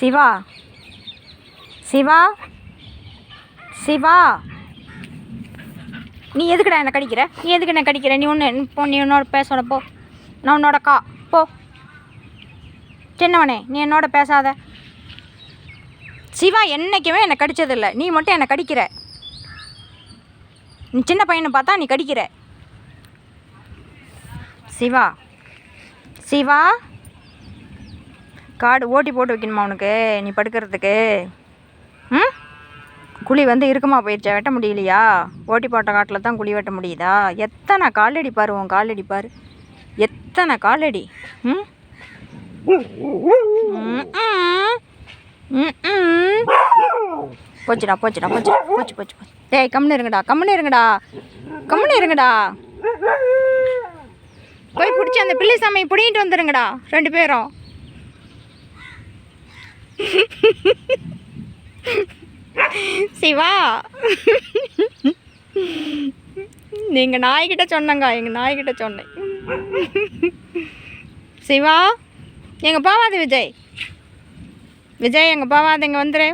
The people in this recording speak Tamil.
சிவா. சிவா. சிவா. நீ எதுக்குடா என்னை கடிக்கிற? நீ எதுக்கு என்ன கடிக்கிற? நீ ஒன்று போ நீ என்னோட பேசோட போ. நான் உன்னோட கா போ. சின்னவனே நீ என்னோட பேசாத. சிவா என்றைக்குமே என்னை கடிச்சதில்ல. நீ மட்டும் என்னை கடிக்கிற. நீ சின்ன பையனை பார்த்தா நீ கடிக்கிற. சிவா. சிவா. காடு ஓட்டி போட்டு வைக்கணுமா உனக்கு? நீ படுக்கிறதுக்கு. ம்? குழி வந்து இருக்குமா போயிடுச்சா வெட்ட முடியலையா? ஓட்டி போட்ட காட்டில் தான் குழி வெட்ட முடியுதா? எத்தனை காலடி பாரு உன் காலடி பாரு. எத்தனை காலடி? ம்? ம், ம். ம், போச்சுடா போச்சுடா போச்சு போச்சு போச்சு. போச்சு டேய் கம்முன்னு இருங்கடா கம்முன்னு இருங்கடா. கம்முன்னு இருங்கடா. போய் பிடிச்சி அந்த பிள்ளை சாமியை பிடிங்கிட்டு வந்துருங்கடா ரெண்டு பேரும். சிவா. நீங்கள் நாய்கிட்ட சொன்னங்க எங்கள் நாய்கிட்ட சொன்னேன். சிவா எங்கள் போவாது விஜய்? விஜய் எங்கள் போவாது? இங்கே வந்துடு